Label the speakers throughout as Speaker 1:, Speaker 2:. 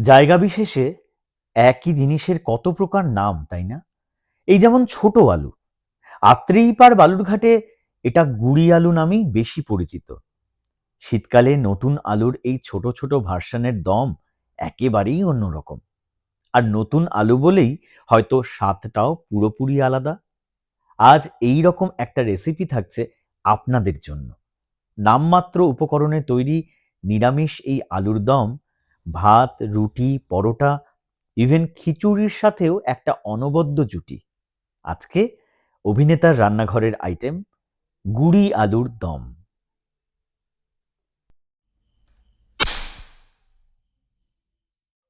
Speaker 1: জায়গা বিশেষে একই জিনিসের কত প্রকার নাম, তাই না? এই যেমন ছোট আলু আত্রেইপাড় বালুরঘাটে এটা গুড়ি আলু নামেই বেশি পরিচিত। শীতকালে নতুন আলুর এই ছোট ছোট ভার্সনের দম একেবারেই অন্যরকম। আর নতুন আলু বলেই হয়তো স্বাদটাও পুরোপুরি আলাদা। আজ এই রকম একটা রেসিপি থাকছে আপনাদের জন্য। নামমাত্র উপকরণে তৈরি নিরামিষ এই আলুর দম ভাত, রুটি, পরোটা ইভেন খিচুড়ির সাথেও একটা অনবদ্য জুটি। আজকে অভিনেতার রান্নাঘরের আইটেম গুড়ি আলুর দম।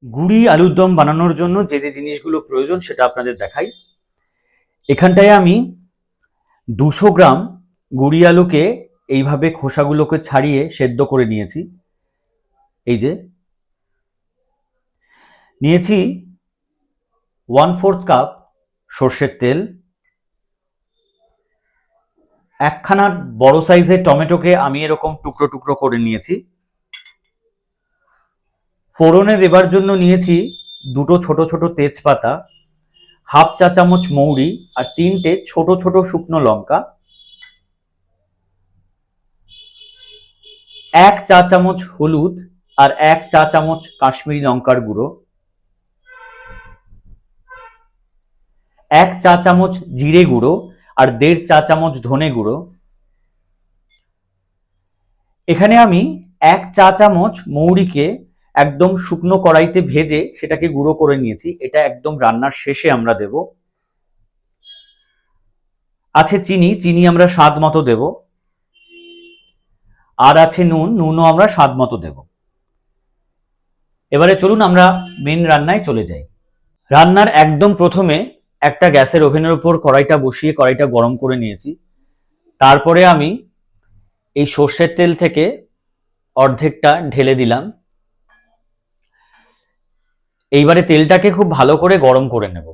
Speaker 1: গুড়ি আলুর দম বানানোর জন্য যে যে জিনিসগুলো প্রয়োজন সেটা আপনাদের দেখাই। এখানটায় আমি দুশো গ্রাম গুড়ি আলুকে এইভাবে খোসাগুলোকে ছাড়িয়ে সেদ্ধ করে নিয়েছি। এই যে নিয়েছি ওয়ান ফোর্থ কাপ সর্ষের তেল, একখানা বড় সাইজের টমেটোকে আমি এরকম টুকরো টুকরো করে নিয়েছি। ফোড়নে দেবার জন্য নিয়েছি দুটো ছোট ছোট তেজপাতা, হাফ চা চামচ মৌরি আর তিনটে ছোট ছোট শুকনো লঙ্কা। এক চা চামচ হলুদ আর এক চা চামচ কাশ্মীরি লঙ্কার গুঁড়ো। এক চা চামচ জিরে গুঁড়ো আর দেড় চা চামচ ধনে গুঁড়ো। এখানে আমি এক চা চামচ মৌরিকে একদম শুকনো কড়াইতে ভেজে সেটাকে গুঁড়ো করে নিয়েছি। এটা একদম রান্নার শেষে আমরা দেব। আছে চিনি চিনি আমরা স্বাদ মতো দেব। আর আছে নুন, নুনও আমরা স্বাদ মতো দেব। এবারে চলুন আমরা মেন রান্নায় চলে যাই। রান্নার একদম প্রথমে একটা গ্যাসের ওভেনের উপর কড়াইটা বসিয়ে কড়াইটা গরম করে নিয়েছি। তারপরে আমি এই সর্ষের তেল থেকে অর্ধেকটা ঢেলে দিলাম। এইবারে তেলটাকে খুব ভালো করে গরম করে নেব।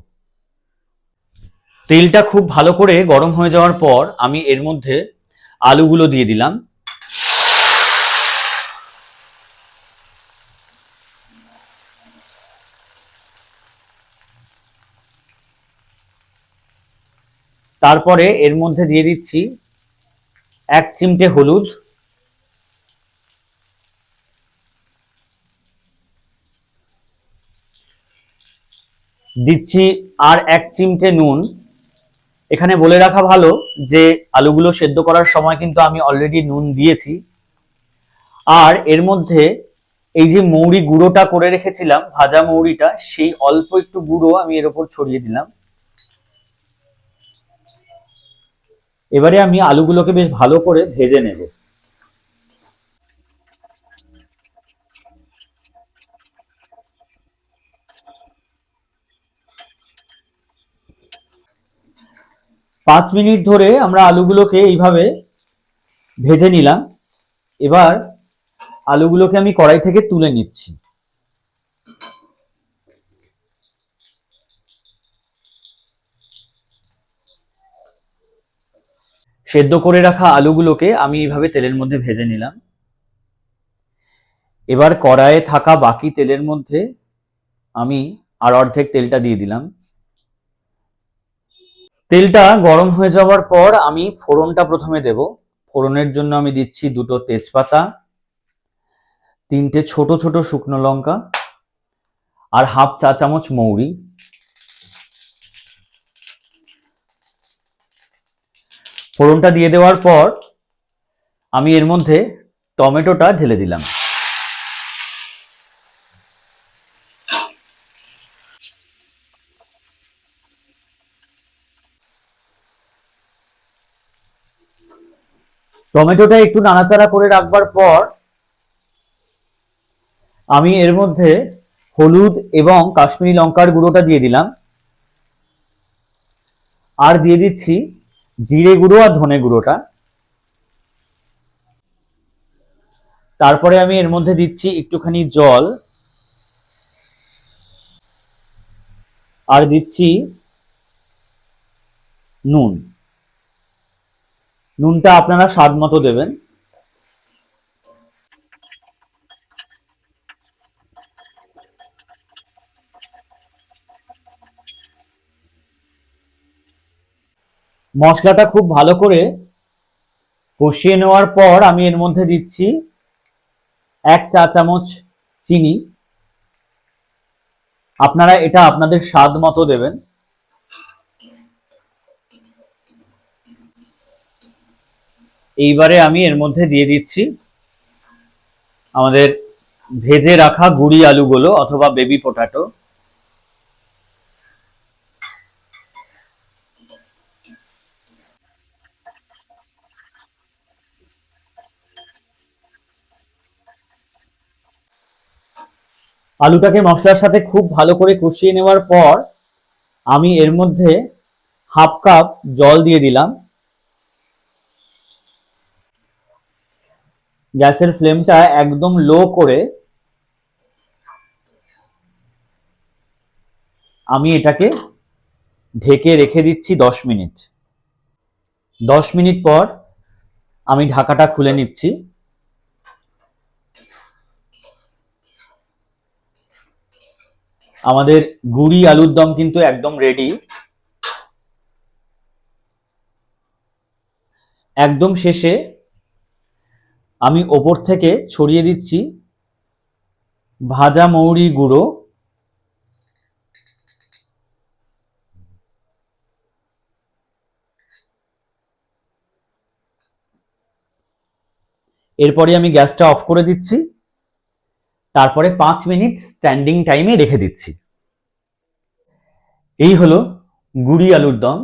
Speaker 1: তেলটা খুব ভালো করে গরম হয়ে যাওয়ার পর আমি এর মধ্যে আলুগুলো দিয়ে দিলাম। তারপরে এর মধ্যে দিয়ে দিচ্ছি এক চিমটে হলুদ, দিচ্ছি আর এক চিমটে নুন। এখানে বলে রাখা ভালো যে আলুগুলো সেদ্ধ করার সময় কিন্তু আমি অলরেডি নুন দিয়েছি। আর এর মধ্যে এই যে মৌরি গুঁড়োটা করে রেখেছিলাম, ভাজা মৌরিটা, সেই অল্প একটু গুঁড়ো আমি এর ওপর ছড়িয়ে দিলাম। এবারে আমি আলুগুলোকে বেশ ভালো করে ভেজে নেব। পাঁচ মিনিট ধরে আমরা আলুগুলোকে এইভাবে ভেজে নিলাম। এবার আলুগুলোকে আমি কড়াই থেকে তুলে নিচ্ছি। সেদ্ধ করে রাখা আলুগুলোকে আমি এইভাবে তেলের মধ্যে ভেজে নিলাম। এবার কড়াইয়ে থাকা বাকি তেলের মধ্যে আমি আর অর্ধেক তেলটা দিয়ে দিলাম। তেলটা গরম হয়ে যাওয়ার পর আমি ফোড়নটা প্রথমে দেব। ফোড়নের জন্য আমি দিচ্ছি দুটো তেজপাতা, তিনটে ছোট ছোট শুকনো লঙ্কা আর হাফ চা চামচ মৌরি। ফোড়নটা দিয়ে দেওয়ার পর আমি এর মধ্যে টমেটোটা ঢেলে দিলাম। টমেটোটা একটু নাড়াচাড়া করে রাখবার পর আমি এর মধ্যে হলুদ এবং কাশ্মীরি লঙ্কার গুঁড়োটা দিয়ে দিলাম। আর দিয়ে দিচ্ছি জিরে গুঁড়ো আর ধনে গুঁড়োটা। তারপরে আমি এর মধ্যে দিচ্ছি একটুখানি জল। আর দিচ্ছি নুন। নুনটা আপনারা স্বাদ মতো দেবেন।
Speaker 2: মশলাটা খুব ভালো করে কষিয়ে নেওয়ার পর আমি এর মধ্যে দিচ্ছি এক চা চামচ চিনি। আপনারা এটা আপনাদের স্বাদ মতো দেবেন। এইবারে আমি এর মধ্যে দিয়ে দিচ্ছি আমাদের ভেজে রাখা গুড়ি আলুগুলো অথবা বেবি পটাটো আলুটাকে মশলার সাথে খুব ভালো করে কষিয়ে নেওয়ার পর আমি এর মধ্যে হাফ কাপ জল দিয়ে দিলাম। গ্যাসের ফ্লেমটা একদম লো করে আমি এটাকে ঢেকে রেখে দিচ্ছি দশ মিনিট। দশ মিনিট পর আমি ঢাকাটা খুলে নিচ্ছি। আমাদের গুড়ি আলুর দম কিন্তু একদম রেডি একদম শেষে আমি ওপর থেকে ছড়িয়ে দিচ্ছি ভাজা মৌরি গুঁড়ো। এরপরে আমি গ্যাসটা অফ করে দিচ্ছি। তারপরে পাঁচ মিনিট স্ট্যান্ডিং টাইমে রেখে দিচ্ছি। এই হলো গুড়ি আলুর দম।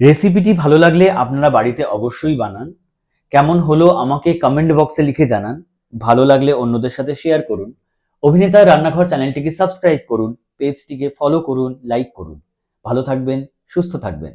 Speaker 2: রেসিপিটি ভালো লাগলে আপনারা বাড়িতে অবশ্যই বানান। কেমন হলো আমাকে কমেন্ট বক্সে লিখে জানান। ভালো লাগলে অন্যদের সাথে শেয়ার করুন। অভিনেতার রান্নাঘর চ্যানেলটিকে সাবস্ক্রাইব করুন। পেজটিকে ফলো করুন লাইক করুন। ভালো থাকবেন, সুস্থ থাকবেন।